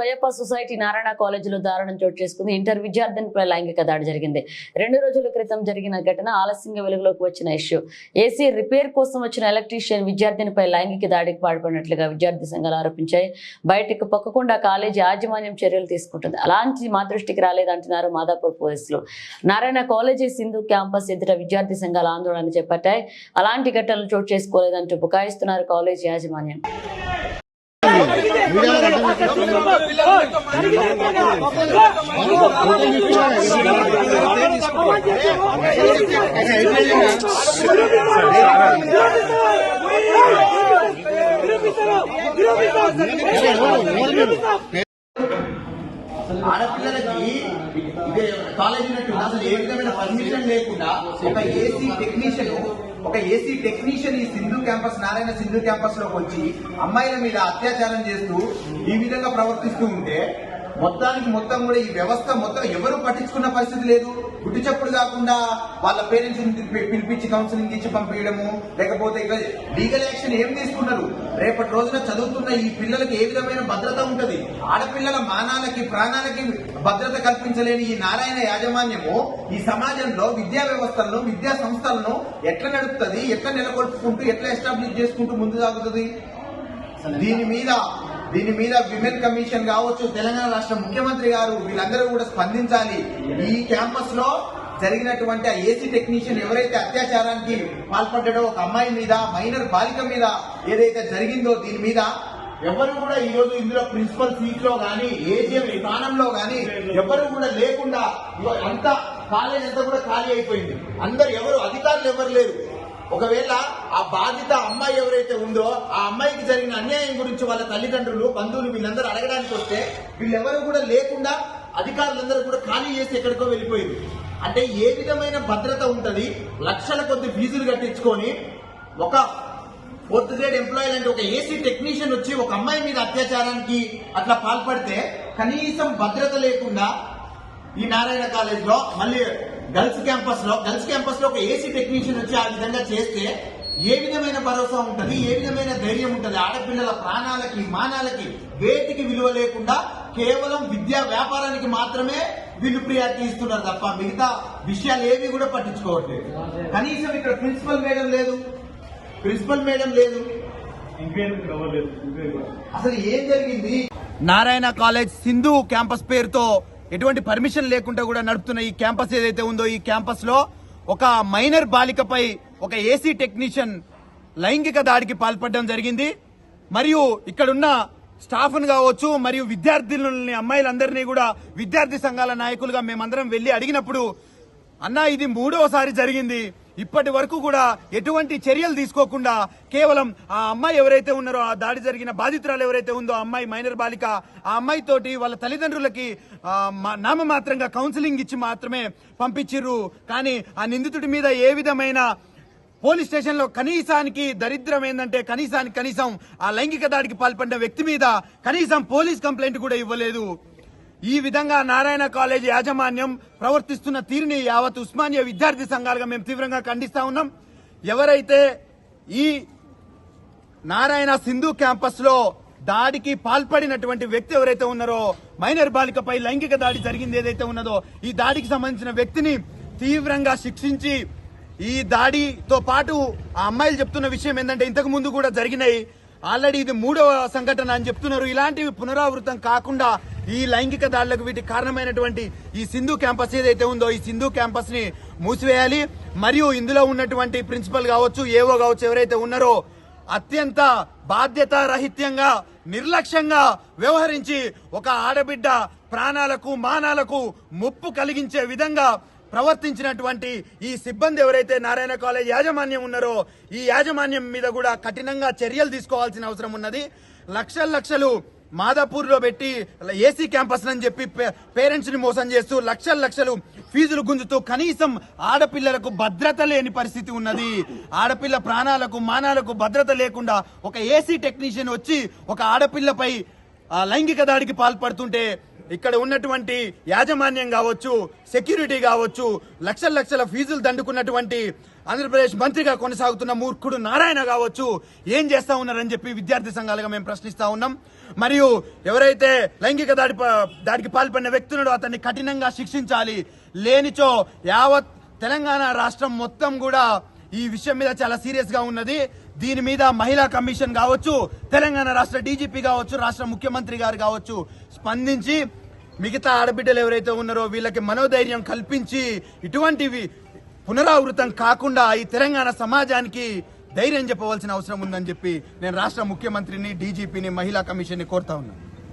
Royappa society Narayana కాలేజీలో దారుణం చోటు చేసుకుంది. ఇంటర్ విద్యార్థినిపై లైంగిక దాడి జరిగింది. రెండు రోజుల క్రితం జరిగిన ఘటన ఆలస్యంగా వెలుగులోకి వచ్చిన ఇష్యూ. ఏసీ రిపేర్ కోసం వచ్చిన ఎలక్ట్రీషియన్ విద్యార్థినిపై లైంగిక దాడికి పాల్పడినట్లుగా విద్యార్థి సంఘాలు ఆరోపించాయి. బయటకు పొక్కకుండా కాలేజీ యాజమాన్యం చర్యలు తీసుకుంటుంది. అలాంటి మా దృష్టికి రాలేదంటున్నారు మాదాపూర్ పోలీసులు. నారాయణ కాలేజీ సింధు క్యాంపస్ ఎదుట విద్యార్థి సంఘాలు ఆందోళన చేపట్టాయి. అలాంటి ఘటనలు చోటు చేసుకోలేదంటూ బుకాయిస్తున్నారు కాలేజీ యాజమాన్యం. ఆడపిల్లలకి ఇదే కాలేజ్ అసలు ఏ విధమైన పర్మిషన్ లేకుండా ఒక ఏసీ టెక్నీషియన్ ఒక ఏసీ టెక్నీషియన్ ఈ సింధు క్యాంపస్ నారాయణ సింధు క్యాంపస్లోకి వచ్చి అమ్మాయిల మీద అత్యాచారం చేస్తూ ఈ విధంగా ప్రవర్తిస్తూ ఉంటే మొత్తానికి మొత్తం కూడా ఈ వ్యవస్థ మొత్తం ఎవరు పట్టించుకున్న పరిస్థితి లేదు. గుడ్డి చప్పుడు కాకుండా వాళ్ళ పేరెంట్స్ పిలిపించి కౌన్సిలింగ్ ఇచ్చి పంపించడము లేకపోతే ఇక లీగల్ యాక్షన్ ఏం తీసుకున్నారు రేపటి రోజున చదువుతున్న ఈ పిల్లలకి ఏ విధమైన భద్రత ఉంటుంది? ఆడపిల్లల మానాలకి ప్రాణాలకి భద్రత కల్పించలేని ఈ నారాయణ యాజమాన్యము ఈ సమాజంలో విద్యా వ్యవస్థలను విద్యా సంస్థలను ఎట్లా నడుపుతుంది? ఎట్లా నెలకొల్పుకుంటూ ఎట్లా ఎస్టాబ్లిష్ చేసుకుంటూ ముందు సాగుతుంది? దీని మీద దీని మీద విమెన్ కమిషన్ కావచ్చు తెలంగాణ రాష్ట్ర ముఖ్యమంత్రి గారు వీళ్ళందరూ కూడా స్పందించాలి. ఈ క్యాంపస్లో జరిగినటువంటి ఆ ఏసీ టెక్నీషియన్ ఎవరైతే అత్యాచారానికి పాల్పడ్డాడో ఒక అమ్మాయి మీద మైనర్ బాలిక మీద ఏదైతే జరిగిందో దీని మీద ఎవరు కూడా ఈ రోజు ఇందులో ప్రిన్సిపల్ సీట్లో గానీ ఏజీఎం విధానంలో గానీ ఎవరు కూడా లేకుండా అంతా కాలేజ్ అంతా కూడా ఖాళీ అయిపోయింది. అందరు ఎవరు అధికారులు ఎవరు లేరు. ఒకవేళ ఆ బాధిత అమ్మాయి ఎవరైతే ఉందో ఆ అమ్మాయికి జరిగిన అన్యాయం గురించి వాళ్ళ తల్లిదండ్రులు బంధువులు వీళ్ళందరూ అడగడానికి వస్తే వీళ్ళెవరు కూడా లేకుండా అధికారులందరూ కూడా ఖాళీ చేసి ఎక్కడికో వెళ్ళిపోయింది అంటే ఏ విధమైన భద్రత ఉంటుంది? లక్షల కొద్ది ఫీజులు కట్టించుకొని ఒక ఫోర్త్ గ్రేడ్ ఎంప్లాయీ అంటే ఒక ఏసీ టెక్నీషియన్ వచ్చి ఒక అమ్మాయి మీద అత్యాచారానికి అట్లా పాల్పడితే కనీసం భద్రత లేకుండా ఈ నారాయణ కాలేజ్లో మళ్ళీ గర్ల్స్ క్యాంపస్లో గర్ల్స్ క్యాంపస్లో ఒక ఏసీ టెక్నీషియన్ వచ్చి ఆ విధంగా చేస్తే ఏ విధమైన భరోసా ఉంటది ఏ విధమైన ధైర్యం ఉంటది? ఆడపిల్లల ప్రాణాలకి మానాలకి వేటికి విలువ లేకుండా కేవలం విద్యా వ్యాపారానికి మాత్రమే వీళ్ళు ప్రియారిటీ ఇస్తున్నారు తప్ప మిగతా విషయాలు ఏవి కూడా పట్టించుకోవట్లేదు. కనీసం ఇక్కడ ప్రిన్సిపల్ మేడం లేదు. ప్రిన్సిపల్ మేడం లేదు. అసలు ఏం జరిగింది? నారాయణ కాలేజ్ సింధు క్యాంపస్ పేరుతో ఎటువంటి పర్మిషన్ లేకుండా కూడా నడుపుతున్న ఈ క్యాంపస్ ఏదైతే ఉందో ఈ క్యాంపస్లో ఒక మైనర్ బాలికపై ఒక ఏసీ టెక్నీషియన్ లైంగిక దాడికి పాల్పడడం జరిగింది. మరియు ఇక్కడున్న స్టాఫ్ కావచ్చు మరియు విద్యార్థులని అమ్మాయిలందరినీ కూడా విద్యార్థి సంఘాల నాయకులుగా మేమందరం వెళ్ళి అడిగినప్పుడు అన్న ఇది మూడవసారి జరిగింది. ఇప్పటి వరకు కూడా ఎటువంటి చర్యలు తీసుకోకుండా కేవలం ఆ అమ్మాయి ఎవరైతే ఉన్నారో ఆ దాడి జరిగిన బాధితురాలు ఎవరైతే ఉందో ఆ అమ్మాయి మైనర్ బాలిక ఆ అమ్మాయి తోటి వాళ్ళ తల్లిదండ్రులకి నామమాత్రంగా కౌన్సిలింగ్ ఇచ్చి మాత్రమే పంపించిర్రు. కానీ ఆ నిందితుడి మీద ఏ విధమైన పోలీస్ స్టేషన్లో కనీసానికి దరిద్రం ఏంటంటే కనీసానికి కనీసం ఆ లైంగిక దాడికి పాల్పడిన వ్యక్తి మీద కనీసం పోలీస్ కంప్లైంట్ కూడా ఇవ్వలేదు. ఈ విధంగా నారాయణ కాలేజ్ యాజమాన్యం ప్రవర్తిస్తున్న తీరుని యావత్ ఉస్మానియా విద్యార్థి సంఘాలుగా మేము తీవ్రంగా ఖండిస్తా ఉన్నాం. ఎవరైతే ఈ నారాయణ సింధు క్యాంపస్లో దాడికి పాల్పడినటువంటి వ్యక్తి ఎవరైతే ఉన్నారో మైనర్ బాలికపై లైంగిక దాడి జరిగింది ఏదైతే ఉన్నదో ఈ దాడికి సంబంధించిన వ్యక్తిని తీవ్రంగా శిక్షించి ఈ దాడితో పాటు ఆ అమ్మాయిలు చెప్తున్న విషయం ఏంటంటే ఇంతకు ముందు కూడా జరిగినాయి. ఆల్రెడీ ఇది మూడవ సంఘటన అని చెప్తున్నారు. ఇలాంటివి పునరావృతం కాకుండా ఈ లైంగిక దాడులకు వీటికి కారణమైనటువంటి ఈ సింధు క్యాంపస్ ఏదైతే ఉందో ఈ సింధు క్యాంపస్ని మూసివేయాలి. మరియు ఇందులో ఉన్నటువంటి ప్రిన్సిపల్ కావచ్చు ఏవో కావచ్చు ఎవరైతే ఉన్నారో అత్యంత బాధ్యత రహిత్యంగా నిర్లక్ష్యంగా వ్యవహరించి ఒక ఆడబిడ్డ ప్రాణాలకు మానాలకు ముప్పు కలిగించే విధంగా ప్రవర్తించినటువంటి ఈ సిబ్బంది ఎవరైతే నారాయణ కాలేజ్ యాజమాన్యం ఉన్నారో ఈ యాజమాన్యం మీద కూడా కఠినంగా చర్యలు తీసుకోవాల్సిన అవసరం ఉన్నది. లక్షల లక్షలు మాదాపూర్లో పెట్టి ఏసీ క్యాంపస్ అని చెప్పి పేరెంట్స్ని మోసం చేస్తూ లక్షల లక్షలు ఫీజులు గుంజుతూ కనీసం ఆడపిల్లలకు భద్రత లేని పరిస్థితి ఉన్నది. ఆడపిల్ల ప్రాణాలకు మానాలకు భద్రత లేకుండా ఒక ఏసీ టెక్నీషియన్ వచ్చి ఒక ఆడపిల్లపై లైంగిక దాడికి పాల్పడుతుంటే ఇక్కడ ఉన్నటువంటి యాజమాన్యం కావచ్చు సెక్యూరిటీ కావచ్చు లక్షల లక్షల ఫీజులు దండుకున్నటువంటి ఆంధ్రప్రదేశ్ మంత్రిగా కొనసాగుతున్న మూర్ఖుడు నారాయణ కావచ్చు. ఏం చేస్తా ఉన్నారని చెప్పి విద్యార్థి సంఘాలుగా మేము ప్రశ్నిస్తా ఉన్నాం. మరియు ఎవరైతే లైంగిక దాడి ప- దాడికి పాల్పడిన వ్యక్తులను అతన్ని కఠినంగా శిక్షించాలి. లేనిచో యావత్ తెలంగాణ రాష్ట్రం మొత్తం కూడా ఈ విషయం మీద చాలా సీరియస్గా ఉన్నది. దీని మీద మహిళా కమిషన్ కావచ్చు తెలంగాణ రాష్ట్ర డీజీపీ కావచ్చు రాష్ట్ర ముఖ్యమంత్రి గారు కావచ్చు స్పందించి మిగతా ఆడబిడ్డలు ఎవరైతే ఉన్నారో వీళ్ళకి మనోధైర్యం కల్పించి ఇటువంటివి పునరావృతం కాకుండా ఈ తెలంగాణ సమాజానికి ధైర్యం చెప్పవలసిన అవసరం ఉందని చెప్పి నేను రాష్ట్ర ముఖ్యమంత్రిని డీజీపీని మహిళా కమిషన్ని కోరుతా ఉన్నాను.